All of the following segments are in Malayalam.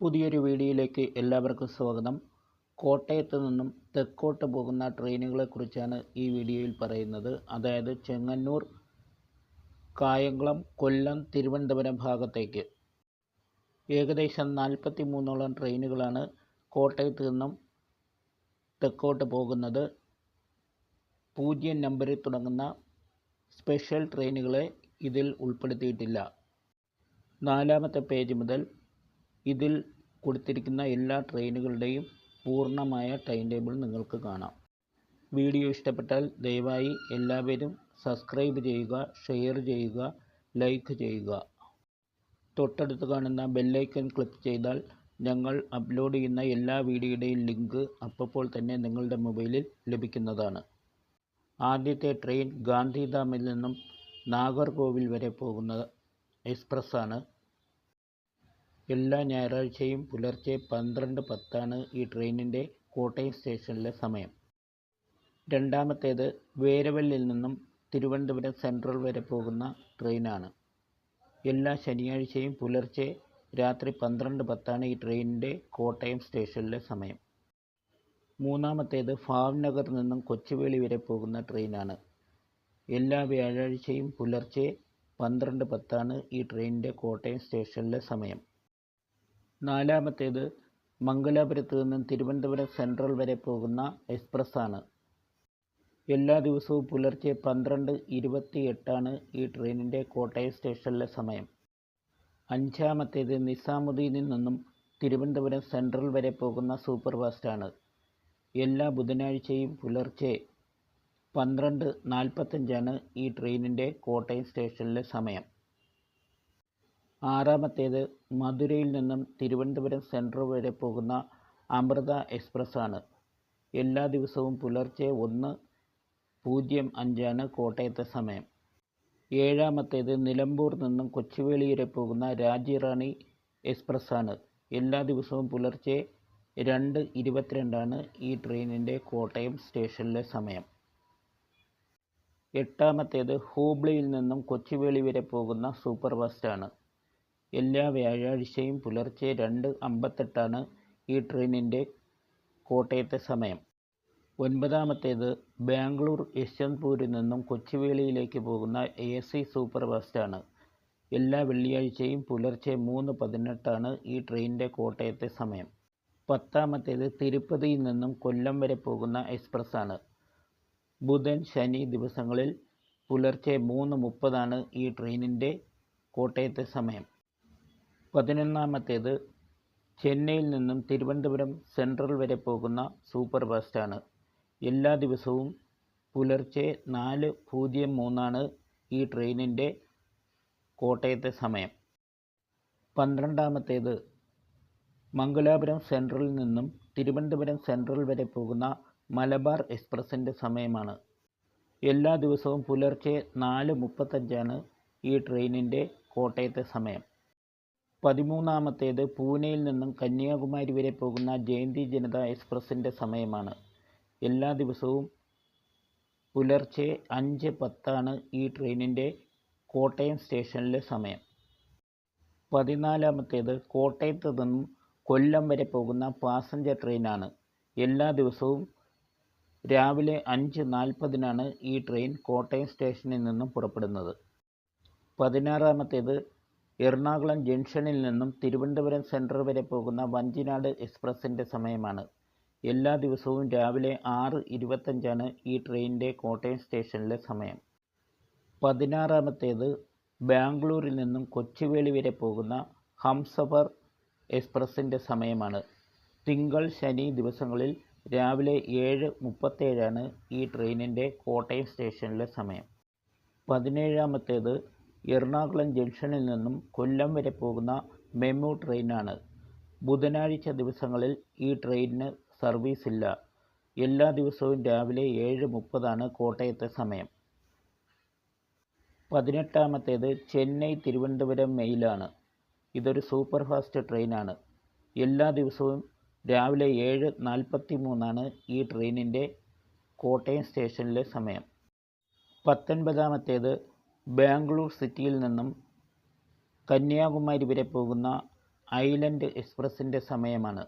പുതിയൊരു വീഡിയോയിലേക്ക് എല്ലാവർക്കും സ്വാഗതം. കോട്ടയത്ത് നിന്നും തെക്കോട്ട് പോകുന്ന ട്രെയിനുകളെക്കുറിച്ചാണ് ഈ വീഡിയോയിൽ പറയുന്നത്. അതായത് ചെങ്ങന്നൂർ കായംകുളം കൊല്ലം തിരുവനന്തപുരം ഭാഗത്തേക്ക്. ഏകദേശം നാൽപ്പത്തി മൂന്നോളം ട്രെയിനുകളാണ് കോട്ടയത്ത് നിന്നും തെക്കോട്ട് പോകുന്നത്. പൂജ്യം നമ്പറിൽ തുടങ്ങുന്ന സ്പെഷ്യൽ ട്രെയിനുകളെ ഇതിൽ ഉൾപ്പെടുത്തിയിട്ടില്ല. നാലാമത്തെ പേജ് മുതൽ ഇതിൽ കൊടുത്തിരിക്കുന്ന എല്ലാ ട്രെയിനുകളുടെയും പൂർണമായ ടൈം ടേബിൾ നിങ്ങൾക്ക് കാണാം. വീഡിയോ ഇഷ്ടപ്പെട്ടാൽ ദയവായി എല്ലാവരും സബ്സ്ക്രൈബ് ചെയ്യുക ഷെയർ ചെയ്യുക ലൈക്ക് ചെയ്യുക. തൊട്ടടുത്ത് കാണുന്ന ബെല്ലൈക്കൺ ക്ലിക്ക് ചെയ്താൽ ഞങ്ങൾ അപ്ലോഡ് ചെയ്യുന്ന എല്ലാ വീഡിയോയുടെയും ലിങ്ക് അപ്പോൾ തന്നെ നിങ്ങളുടെ മൊബൈലിൽ ലഭിക്കുന്നതാണ്. ആദ്യത്തെ ട്രെയിൻ ഗാന്ധിധാമിൽ നിന്നും നാഗർകോവിൽ വരെ പോകുന്ന എക്സ്പ്രസ്സാണ്. എല്ലാ ഞായറാഴ്ചയും പുലർച്ചെ പന്ത്രണ്ട് പത്താണ് ഈ ട്രെയിനിന്റെ കോട്ടയം സ്റ്റേഷനിലെ സമയം. രണ്ടാമത്തേത് വേരവല്ലിൽ നിന്നും തിരുവനന്തപുരം സെൻട്രൽ വരെ പോകുന്ന ട്രെയിനാണ്. എല്ലാ ശനിയാഴ്ചയും പുലർച്ചെ രാത്രി പന്ത്രണ്ട് പത്താണ് ഈ ട്രെയിനിന്റെ കോട്ടയം സ്റ്റേഷനിലെ സമയം. മൂന്നാമത്തേത് ഭാവ്നഗർ നിന്നും കൊച്ചുവേളി വരെ പോകുന്ന ട്രെയിനാണ്. എല്ലാ വ്യാഴാഴ്ചയും പുലർച്ചെ പന്ത്രണ്ട് പത്താണ് ഈ ട്രെയിനിന്റെ കോട്ടയം സ്റ്റേഷനിലെ സമയം. നാലാമത്തേത് മംഗലാപുരത്ത് നിന്നും തിരുവനന്തപുരം സെൻട്രൽ വരെ പോകുന്ന എക്സ്പ്രസ്സാണ്. എല്ലാ ദിവസവും പുലർച്ചെ പന്ത്രണ്ട് ഇരുപത്തി എട്ടാണ് ഈ ട്രെയിനിന്റെ കോട്ടയം സ്റ്റേഷനിലെ സമയം. അഞ്ചാമത്തേത് നിസാമുദ്ദീനിൽ നിന്നും തിരുവനന്തപുരം സെൻട്രൽ വരെ പോകുന്ന സൂപ്പർ ഫാസ്റ്റാണ് എല്ലാ ബുധനാഴ്ചയും പുലർച്ചെ പന്ത്രണ്ട് നാൽപ്പത്തഞ്ചാണ് ഈ ട്രെയിനിന്റെ കോട്ടയം സ്റ്റേഷനിലെ സമയം. ആറാമത്തേത് മധുരയിൽ നിന്നും തിരുവനന്തപുരം സെൻട്രൽ വരെ പോകുന്ന അമൃത എക്സ്പ്രസ് ആണ് എല്ലാ ദിവസവും പുലർച്ചെ ഒന്ന് പൂജ്യം അഞ്ചാണ് കോട്ടയത്തെ സമയം. ഏഴാമത്തേത് നിലമ്പൂർ നിന്നും കൊച്ചുവേളി വരെ പോകുന്ന രാജ്യറാണി എക്സ്പ്രസ് ആണ് എല്ലാ ദിവസവും പുലർച്ചെ രണ്ട് ഇരുപത്തിരണ്ടാണ് ഈ ട്രെയിനിന്റെ കോട്ടയം സ്റ്റേഷനിലെ സമയം. എട്ടാമത്തേത് ഹൂബ്ലിയിൽ നിന്നും കൊച്ചുവേളി വരെ പോകുന്ന സൂപ്പർ ഫാസ്റ്റാണ് എല്ലാ വ്യാഴാഴ്ചയും പുലർച്ചെ രണ്ട് അമ്പത്തെട്ടാണ് ഈ ട്രെയിനിന്റെ കോട്ടയത്തെ സമയം. ഒൻപതാമത്തേത് ബാംഗ്ലൂർ യശ്വന്ത്പൂരിൽ നിന്നും കൊച്ചുവേളിയിലേക്ക് പോകുന്ന എ സി സൂപ്പർ ഫാസ്റ്റാണ് എല്ലാ വെള്ളിയാഴ്ചയും പുലർച്ചെ മൂന്ന് പതിനെട്ടാണ് ഈ ട്രെയിനിന്റെ കോട്ടയത്തെ സമയം. പത്താമത്തേത് തിരുപ്പതിയിൽ നിന്നും കൊല്ലം വരെ പോകുന്ന എക്സ്പ്രസ്സാണ്. ബുധൻ ശനി ദിവസങ്ങളിൽ പുലർച്ചെ മൂന്ന് മുപ്പതാണ് ഈ ട്രെയിനിന്റെ കോട്ടയത്തെ സമയം. പതിനൊന്നാമത്തേത് ചെന്നൈയിൽ നിന്നും തിരുവനന്തപുരം സെൻട്രൽ വരെ പോകുന്ന സൂപ്പർ ഫാസ്റ്റാണ്. എല്ലാ ദിവസവും പുലർച്ചെ നാല് പൂജ്യം മൂന്നാണ് ഈ ട്രെയിനിന്റെ കോട്ടയത്തെ സമയം. പന്ത്രണ്ടാമത്തേത് മംഗലാപുരം സെൻട്രലിൽ നിന്നും തിരുവനന്തപുരം സെൻട്രൽ വരെ പോകുന്ന മലബാർ എക്സ്പ്രസിന്റെ സമയമാണ്. എല്ലാ ദിവസവും പുലർച്ചെ നാല് മുപ്പത്തഞ്ചാണ് ഈ ട്രെയിനിന്റെ കോട്ടയത്തെ സമയം. പതിമൂന്നാമത്തേത് പൂനെയിൽ നിന്നും കന്യാകുമാരി വരെ പോകുന്ന ജയന്തി ജനത എക്സ്പ്രസിന്റെ സമയമാണ്. എല്ലാ ദിവസവും പുലർച്ചെ അഞ്ച് പത്താണ് ഈ ട്രെയിനിന്റെ കോട്ടയം സ്റ്റേഷനിലെ സമയം. പതിനാലാമത്തേത് കോട്ടയത്ത് നിന്നും കൊല്ലം വരെ പോകുന്ന പാസഞ്ചർ ട്രെയിനാണ്. എല്ലാ ദിവസവും രാവിലെ അഞ്ച് നാൽപ്പതിനാണ് ഈ ട്രെയിൻ കോട്ടയം സ്റ്റേഷനിൽ നിന്നും പുറപ്പെടുന്നത്. പതിനാറാമത്തേത് എറണാകുളം ജംഗ്ഷനിൽ നിന്നും തിരുവനന്തപുരം സെൻട്രൽ വരെ പോകുന്ന വഞ്ചിനാട് എക്സ്പ്രസിന്റെ സമയമാണ്. എല്ലാ ദിവസവും രാവിലെ ആറ് ഇരുപത്തഞ്ചാണ് ഈ ട്രെയിനിന്റെ കോട്ടയം സ്റ്റേഷനിലെ സമയം. പതിനാറാമത്തേത് ബാംഗ്ലൂരിൽ നിന്നും കൊച്ചുവേളി വരെ പോകുന്ന ഹംസഫർ എക്സ്പ്രസിന്റെ സമയമാണ്. തിങ്കൾ ശനി ദിവസങ്ങളിൽ രാവിലെ ഏഴ് മുപ്പത്തേഴാണ് ഈ ട്രെയിനിന്റെ കോട്ടയം സ്റ്റേഷനിലെ സമയം. പതിനേഴാമത്തേത് എറണാകുളം ജംഗ്ഷനിൽ നിന്നും കൊല്ലം വരെ പോകുന്ന മെമു ട്രെയിനാണ്. ബുധനാഴ്ച ദിവസങ്ങളിൽ ഈ ട്രെയിനിന് സർവീസ് ഇല്ല എല്ലാ ദിവസവും രാവിലെ ഏഴ് മുപ്പതാണ് കോട്ടയത്തെ സമയം. പതിനെട്ടാമത്തേത് ചെന്നൈ തിരുവനന്തപുരം മെയിലാണ്. ഇതൊരു സൂപ്പർ ഫാസ്റ്റ് ട്രെയിനാണ്. എല്ലാ ദിവസവും രാവിലെ ഏഴ് നാൽപ്പത്തി മൂന്നാണ് ഈ ട്രെയിനിന്റെ കോട്ടയം സ്റ്റേഷനിലെ സമയം. പത്തൊൻപതാമത്തേത് ബാംഗ്ലൂർ സിറ്റിയിൽ നിന്നും കന്യാകുമാരി വരെ പോകുന്ന ഐലൻഡ് എക്സ്പ്രസിന്റെ സമയമാണ്.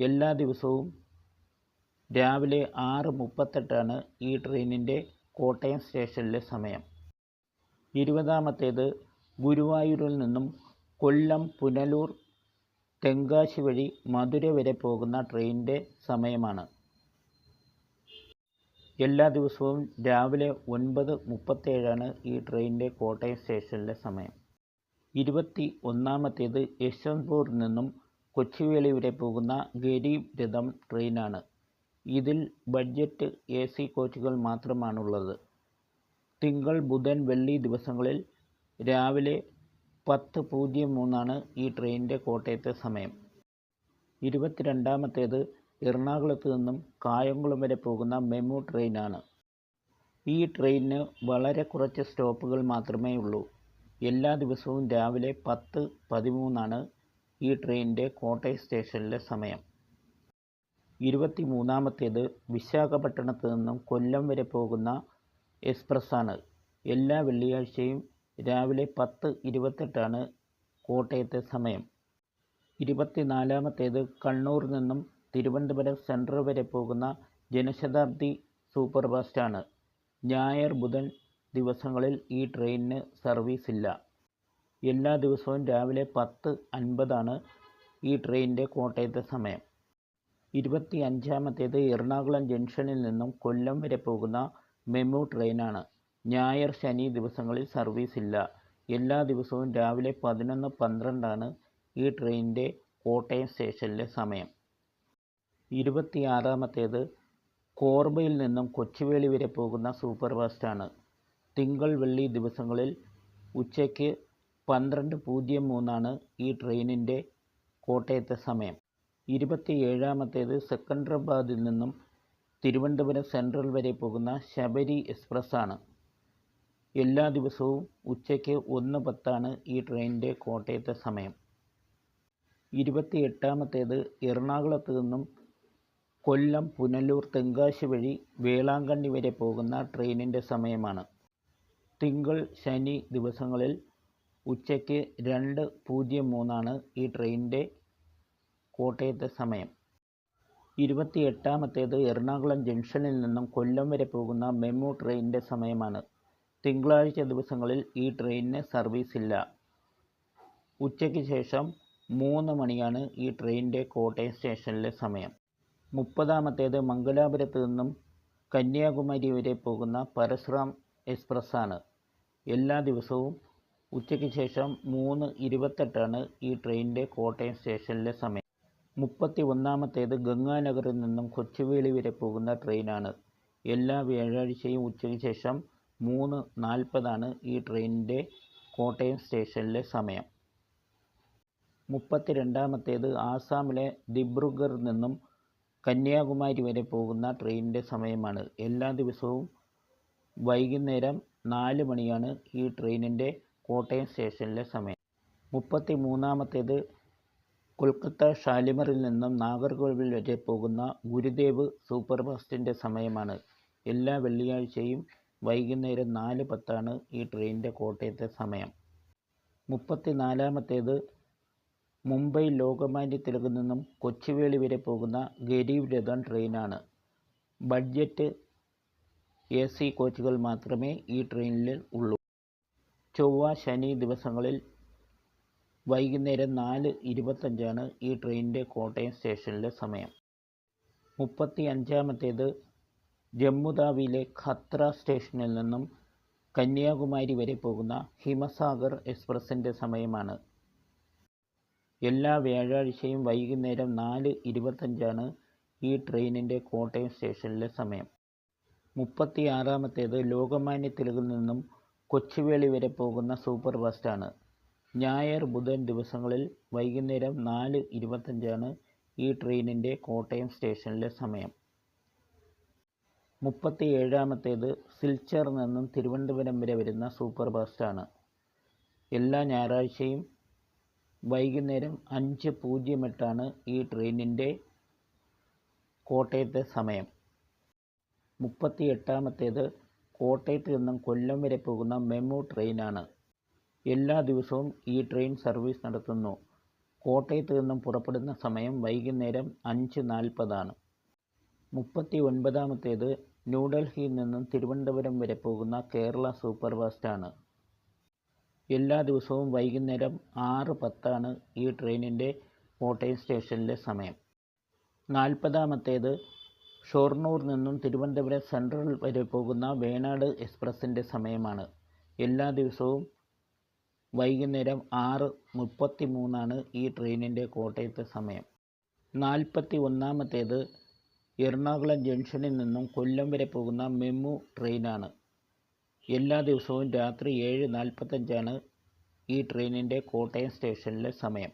എല്ലാ ദിവസവും രാവിലെ ആറ് മുപ്പത്തെട്ടാണ് ഈ ട്രെയിനിന്റെ കോട്ടയം സ്റ്റേഷനിലെ സമയം. ഇരുപതാമത്തേത് ഗുരുവായൂരിൽ നിന്നും കൊല്ലം പുനലൂർ തെങ്കാശി വഴി മധുര വരെ പോകുന്ന ട്രെയിനിന്റെ സമയമാണ്. എല്ലാ ദിവസവും രാവിലെ ഒൻപത് മുപ്പത്തേഴാണ് ഈ ട്രെയിനിന്റെ കോട്ടയം സ്റ്റേഷനിലെ സമയം. ഇരുപത്തി ഒന്നാമത്തേത് യശ്വന്ത്പൂരിൽ നിന്നും കൊച്ചുവേളി വരെ പോകുന്ന ഗരീബ് രഥം ട്രെയിനാണ്. ഇതിൽ ബഡ്ജറ്റ് എ സി കോച്ചുകൾ മാത്രമാണുള്ളത്. തിങ്കൾ ബുധൻ വെള്ളി ദിവസങ്ങളിൽ രാവിലെ പത്ത് പൂജ്യം മൂന്നാണ് ഈ ട്രെയിനിന്റെ കോട്ടയത്തെ സമയം. ഇരുപത്തിരണ്ടാമത്തേത് എറണാകുളത്ത് നിന്നും കായംകുളം വരെ പോകുന്ന മെമു ട്രെയിനാണ്. ഈ ട്രെയിനിന് വളരെ കുറച്ച് സ്റ്റോപ്പുകൾ മാത്രമേ ഉള്ളൂ. എല്ലാ ദിവസവും രാവിലെ പത്ത് പതിമൂന്നാണ് ഈ ട്രെയിനിന്റെ കോട്ടയം സ്റ്റേഷനിലെ സമയം. ഇരുപത്തി മൂന്നാമത്തേത് വിശാഖപട്ടണത്ത് നിന്നും കൊല്ലം വരെ പോകുന്ന എക്സ്പ്രസ്സാണ്. എല്ലാ വെള്ളിയാഴ്ചയും രാവിലെ പത്ത് ഇരുപത്തെട്ടാണ് കോട്ടയത്തെ സമയം. ഇരുപത്തിനാലാമത്തേത് കണ്ണൂർ നിന്നും തിരുവനന്തപുരം സെൻട്രൽ വരെ പോകുന്ന ജനശതാബ്ദി സൂപ്പർ ഫാസ്റ്റാണ് ഞായർ ബുധൻ ദിവസങ്ങളിൽ ഈ ട്രെയിനിന് സർവീസ് ഇല്ല. എല്ലാ ദിവസവും രാവിലെ പത്ത് അൻപതാണ് ഈ ട്രെയിനിന്റെ കോട്ടയത്തെ സമയം. ഇരുപത്തി അഞ്ചാമത്തേത് എറണാകുളം ജംഗ്ഷനിൽ നിന്നും കൊല്ലം വരെ പോകുന്ന മെമു ട്രെയിനാണ് ഞായർ ശനി ദിവസങ്ങളിൽ സർവീസ് ഇല്ല. എല്ലാ ദിവസവും രാവിലെ പതിനൊന്ന് പന്ത്രണ്ടാണ് ഈ ട്രെയിനിന്റെ കോട്ടയം സ്റ്റേഷനിലെ സമയം. ഇരുപത്തിയാറാമത്തേത് കോർബയിൽ നിന്നും കൊച്ചുവേളി വരെ പോകുന്ന സൂപ്പർ ഫാസ്റ്റാണ് തിങ്കൾ വെള്ളി ദിവസങ്ങളിൽ ഉച്ചയ്ക്ക് പന്ത്രണ്ട് പൂജ്യം മൂന്നാണ് ഈ ട്രെയിനിന്റെ കോട്ടയത്തെ സമയം. ഇരുപത്തി ഏഴാമത്തേത് സെക്കൻഡറാബാദിൽ നിന്നും തിരുവനന്തപുരം സെൻട്രൽ വരെ പോകുന്ന ശബരി എക്സ്പ്രസ് ആണ് എല്ലാ ദിവസവും ഉച്ചയ്ക്ക് ഒന്ന് പത്താണ് ഈ ട്രെയിനിന്റെ കോട്ടയത്തെ സമയം. ഇരുപത്തി എട്ടാമത്തേത് എറണാകുളത്ത് നിന്നും കൊല്ലം പുനലൂർ തെങ്കാശി വഴി വേളാങ്കണ്ണി വരെ പോകുന്ന ട്രെയിനിന്റെ സമയമാണ്. തിങ്കൾ ശനി ദിവസങ്ങളിൽ ഉച്ചയ്ക്ക് രണ്ട് പൂജ്യം മൂന്നാണ് ഈ ട്രെയിനിന്റെ കോട്ടയത്തെ സമയം. ഇരുപത്തി എട്ടാമത്തേത് എറണാകുളം ജംഗ്ഷനിൽ നിന്നും കൊല്ലം വരെ പോകുന്ന മെമു ട്രെയിനിന്റെ സമയമാണ്. തിങ്കളാഴ്ച ദിവസങ്ങളിൽ ഈ ട്രെയിനിന് സർവീസ് ഇല്ല ഉച്ചയ്ക്ക് ശേഷം മൂന്ന് മണിയാണ് ഈ ട്രെയിനിന്റെ കോട്ടയം സ്റ്റേഷനിലെ സമയം. മുപ്പതാമത്തേത് മംഗലാപുരത്ത് നിന്നും കന്യാകുമാരി വരെ പോകുന്ന പരശുറാം എക്സ്പ്രസ്സാണ്. എല്ലാ ദിവസവും ഉച്ചയ്ക്ക് ശേഷം മൂന്ന് ഇരുപത്തെട്ടാണ് ഈ ട്രെയിനിന്റെ കോട്ടയം സ്റ്റേഷനിലെ സമയം. മുപ്പത്തി ഒന്നാമത്തേത് ഗംഗാനഗറിൽ നിന്നും കൊച്ചുവേളി വരെ പോകുന്ന ട്രെയിനാണ്. എല്ലാ വ്യാഴാഴ്ചയും ഉച്ചയ്ക്ക് ശേഷം മൂന്ന് നാൽപ്പതാണ് ഈ ട്രെയിനിന്റെ കോട്ടയം സ്റ്റേഷനിലെ സമയം. മുപ്പത്തി രണ്ടാമത്തേത് ആസാമിലെ ദിബ്രുഗറിൽ നിന്നും കന്യാകുമാരി വരെ പോകുന്ന ട്രെയിനിന്റെ സമയമാണ്. എല്ലാ ദിവസവും വൈകുന്നേരം നാല് മണിയാണ് ഈ ട്രെയിനിന്റെ കോട്ടയം സ്റ്റേഷനിലെ സമയം. മുപ്പത്തി മൂന്നാമത്തേത് കൊൽക്കത്ത ഷാലിമറിൽ നിന്നും നാഗർകോവിൽ വരെ പോകുന്ന ഗുരുദേവ് സൂപ്പർഫാസ്റ്റിന്റെ സമയമാണ്. എല്ലാ വെള്ളിയാഴ്ചയും വൈകുന്നേരം നാല് പത്താണ് ഈ ട്രെയിനിന്റെ കോട്ടയത്തെ സമയം. മുപ്പത്തി നാലാമത്തേത് മുംബൈ ലോകമാന്യ തിലകിൽ നിന്നും കൊച്ചുവേളി വരെ പോകുന്ന ഗരീബ് രഥൻ ട്രെയിനാണ്. ബഡ്ജറ്റ് എ സി കോച്ചുകൾ മാത്രമേ ഈ ട്രെയിനിൽ ഉള്ളൂ. ചൊവ്വ ശനി ദിവസങ്ങളിൽ വൈകുന്നേരം നാല് ഇരുപത്തഞ്ചാണ് ഈ ട്രെയിനിന്റെ കോട്ടയം സ്റ്റേഷനിലെ സമയം. മുപ്പത്തി അഞ്ചാമത്തേത് ജമ്മുതാവിയിലെ ഖത്ര സ്റ്റേഷനിൽ നിന്നും കന്യാകുമാരി വരെ പോകുന്ന ഹിമസാഗർ എക്സ്പ്രസിന്റെ സമയമാണ്. എല്ലാ വ്യാഴാഴ്ചയും വൈകുന്നേരം നാല് ഇരുപത്തഞ്ചാണ് ഈ ട്രെയിനിന്റെ കോട്ടയം സ്റ്റേഷനിലെ സമയം. മുപ്പത്തി ആറാമത്തേത് ലോകമാന്യ തിലകിൽ നിന്നും കൊച്ചുവേളി വരെ പോകുന്ന സൂപ്പർ ഫാസ്റ്റാണ്. ഞായർ ബുധൻ ദിവസങ്ങളിൽ വൈകുന്നേരം നാല് ഇരുപത്തഞ്ചാണ് ഈ ട്രെയിനിന്റെ കോട്ടയം സ്റ്റേഷനിലെ സമയം. മുപ്പത്തി ഏഴാമത്തേത് സിൽച്ചർ നിന്നും തിരുവനന്തപുരം വരെ വരുന്ന സൂപ്പർ ഫാസ്റ്റാണ്. എല്ലാ ഞായറാഴ്ചയും വൈകുന്നേരം അഞ്ച് പൂജ്യം എട്ടാണ് ഈ ട്രെയിനിന്റെ കോട്ടയത്തെ സമയം. മുപ്പത്തി എട്ടാമത്തേത് കോട്ടയത്ത് നിന്നും കൊല്ലം വരെ പോകുന്ന മെമു ട്രെയിനാണ്. എല്ലാ ദിവസവും ഈ ട്രെയിൻ സർവീസ് നടത്തുന്നു. കോട്ടയത്ത് നിന്നും പുറപ്പെടുന്ന സമയം വൈകുന്നേരം അഞ്ച് നാൽപ്പതാണ്. മുപ്പത്തി ഒൻപതാമത്തേത് ന്യൂഡൽഹിയിൽ നിന്നും തിരുവനന്തപുരം വരെ പോകുന്ന കേരള സൂപ്പർ ഫാസ്റ്റാണ് എല്ലാ ദിവസവും വൈകുന്നേരം ആറ് പത്താണ് ഈ ട്രെയിനിന്റെ കോട്ടയം സ്റ്റേഷനിലെ സമയം. നാൽപ്പതാമത്തേത് ഷൊർണൂർ നിന്നും തിരുവനന്തപുരം സെൻട്രൽ വരെ പോകുന്ന വേണാട് എക്സ്പ്രസിന്റെ സമയമാണ്. എല്ലാ ദിവസവും വൈകുന്നേരം ആറ് മുപ്പത്തി മൂന്നാണ് ഈ ട്രെയിനിന്റെ കോട്ടയത്തെ സമയം. നാൽപ്പത്തി ഒന്നാമത്തേത് എറണാകുളം ജംഗ്ഷനിൽ നിന്നും കൊല്ലം വരെ പോകുന്ന മെമു ട്രെയിനാണ്. എല്ലാ ദിവസവും രാത്രി ഏഴ് നാൽപ്പത്തഞ്ചാണ് ഈ ട്രെയിനിന്റെ കോട്ടയം സ്റ്റേഷനിലെ സമയം.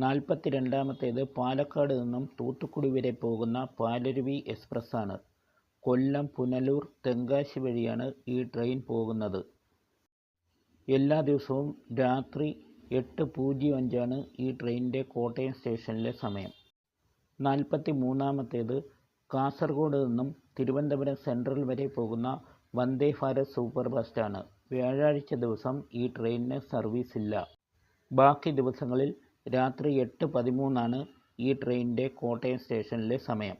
നാൽപ്പത്തി രണ്ടാമത്തേത് പാലക്കാട് നിന്നും തൂത്തുക്കുടി വരെ പോകുന്ന പാലരുവി എക്സ്പ്രസ് ആണ് കൊല്ലം പുനലൂർ തെങ്കാശി വഴിയാണ് ഈ ട്രെയിൻ പോകുന്നത്. എല്ലാ ദിവസവും രാത്രി എട്ട് പൂജ്യം അഞ്ചാണ് ഈ ട്രെയിനിന്റെ കോട്ടയം സ്റ്റേഷനിലെ സമയം. നാൽപ്പത്തി മൂന്നാമത്തേത് കാസർഗോഡ് നിന്നും തിരുവനന്തപുരം സെൻട്രൽ വരെ പോകുന്ന വന്ദേ ഭാരത് സൂപ്പർ ഫാസ്റ്റാണ്. വ്യാഴാഴ്ച ദിവസം ഈ ട്രെയിനിന് സർവീസ് ഇല്ല ബാക്കി ദിവസങ്ങളിൽ രാത്രി എട്ട് പതിമൂന്നാണ് ഈ ട്രെയിനിന്റെ കോട്ടയം സ്റ്റേഷനിലെ സമയം.